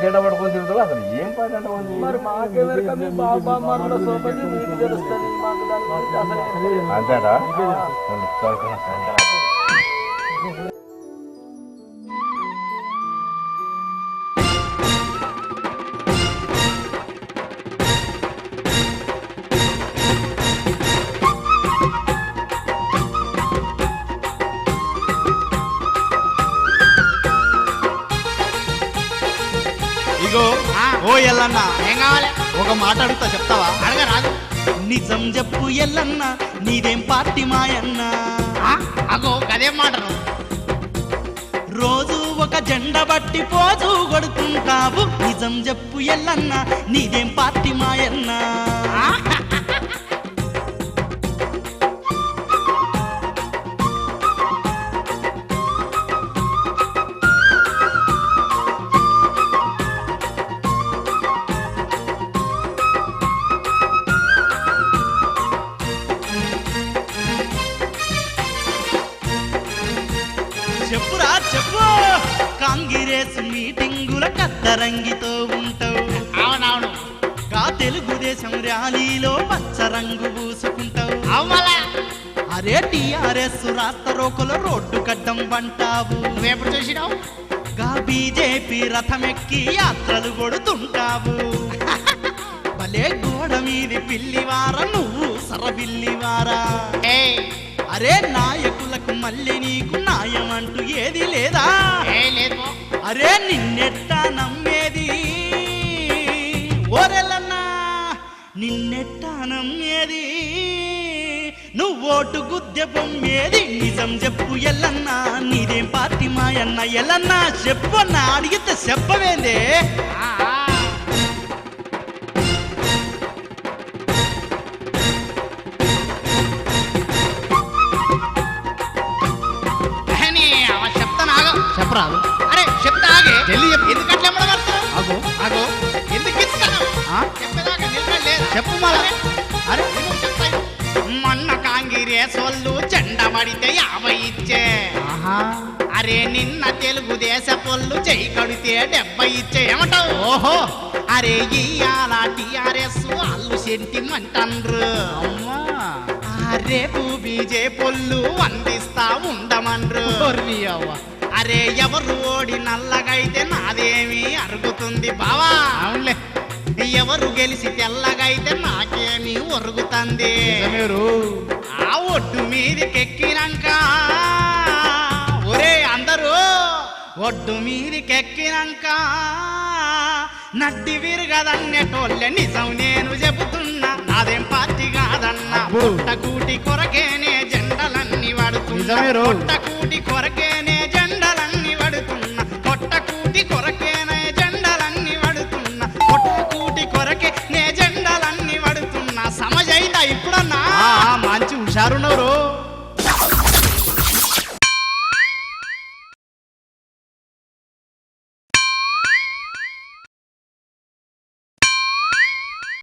జెండ పడుకొని తిరుగుతావు అసలు ఏం పని అంటే వాడిది? ఓ ఎల్లన్న. ఏం కావాలి? ఒక మాట అడుగుతా చెప్తావా? అడగరాదు నిజం చెప్పు ఎల్లన్న నీదేం పార్టీ మాయన్న? అగో అదేం మాటను రోజు ఒక జెండ బట్టి పోజు కొడుతుంటావు నిజం చెప్పు ఎల్లన్న నీదేం పార్టీ మాయన్న? కద్దరంగితో ఉంటావు. అవునవును. కా తెలుగుదేశం ర్యాలీలో పచ్చ రంగు పూసుకుంటావు. అరే టిఆర్ఎస్ రాష్ట్ర రోకల రోడ్డు కడ్డం వంటావు నువ్వెప్పుడు చూసినావు? గా బీజేపీ రథమెక్కి యాత్రలు కొడుతుంటావు. భలే గోడ మీది పిల్లివార నువ్వు సరబిల్లివారా. అరే నాయకులకు మళ్ళీ నీకు అరే నిన్నెట్టా నమ్మేది? ఓరెల్లన్నా నిన్నెట్టా నమ్మేది? నువ్వు ఓటు గుద్దె బొమ్మేది? నిజం చెప్పు ఎల్లన్నా నీదేం పార్టీ మాయన్న? ఎల్లన్నా చెప్పు అన్నా అడిగితే చెప్పవేందే? చెప్తాను చెప్పరాదు. అరే చెప్తా ఆగే. చెప్పు ఎందుకు చెప్పు మళ్ళీ అరే మొన్న కాంగ్రెస్ వాళ్ళు జెండ పడితే యాభై ఇచ్చే. అరే నిన్న తెలుగుదేశ పొల్లు చెయ్యి కడితే డెబ్బై ఇచ్చే. ఏమంటావు? ఓహో. అరే ఇయాల టిఆర్ఎస్ వాళ్ళు సెంటిమెంట్ అండ్రు రేపు బీజే పొల్లు అందిస్తా ఉండమన్రు. అరే ఎవరు ఓడి నల్లగైతే నాదేమి అరుగుతుంది బావా? అవునులే. ఎవరు గెలిచి తెల్లగైతే నాకేమి ఒరుగుతుంది. ఆ ఒడ్డు మీదకెక్కినాక? ఒరే అందరూ ఒడ్డు మీదకెక్కినాక? నడ్డి విరగదన్నెటోళ్ళే నిజం నేను చెబుతున్నా. నాదేం పార్టీ కాదన్నా. పుట్టకూటి కొరకేనే జెండలన్నీ వాడుతున్నా. పుట్టకూటి కొరకేనే కొట్టకూటి కొరకేనే జెండలన్నీ పొట్టు కూటి కొరకే నే జెండలన్నీ వాడుతున్నా. సమజైందా ఇప్పుడన్నా? మంచి హుషారున్నారు